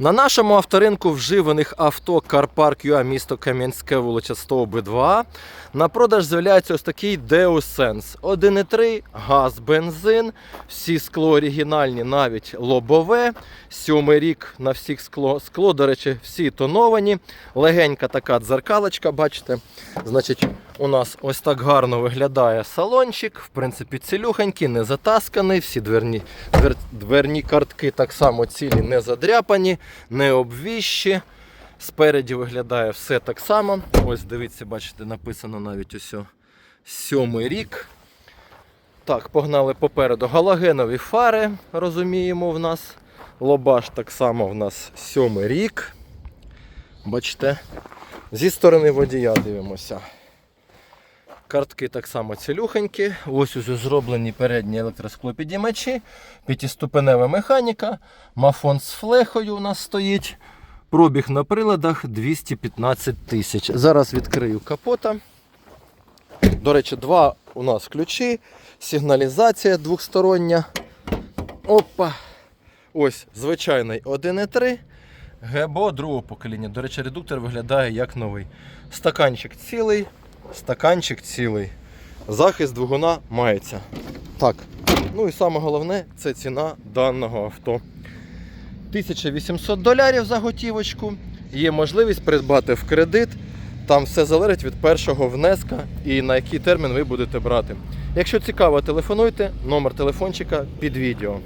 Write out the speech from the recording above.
На нашому авторинку вживаних авто Карпарк ЮА місто Кам'янське, вулиця Стовби 2. На продаж з'являється ось такий Deus Sense. 1,3, газ, бензин, всі скло оригінальні, навіть лобове. Сьомий рік на всіх скло. Скло, до речі, всі тоновані. Легенька така дзеркалочка, бачите. Значить, у нас ось так гарно виглядає салончик. В принципі, цілюхенький, не затасканий. Всі дверні, двер, дверні картки так само цілі, не задряпані, не обвіщі. Спереді виглядає все так само. Ось дивіться, бачите, написано навіть ось сьомий рік. Так, погнали попереду. Галогенові фари, розуміємо, в нас. Лобаш так само в нас сьомий рік. Бачите, зі сторони водія дивимося. Картки так само цілюхенькі. Ось уже зроблені передні електросклопідіймачі, п'ятиступенева механіка, мафон з флехою у нас стоїть. Пробіг на приладах 215 тисяч. Зараз відкрию капота. До речі, два у нас ключі, сигналізація двохстороння. Опа. Ось звичайний 1,3. ГБО другого покоління. До речі, редуктор виглядає як новий. Стаканчик цілий, стаканчик цілий. Захист двигуна мається. Так. Ну і саме головне це ціна даного авто. 1800 долярів за готівочку. Є можливість придбати в кредит. Там все залежить від першого внеска і на який термін ви будете брати. Якщо цікаво, телефонуйте, номер телефончика під відео.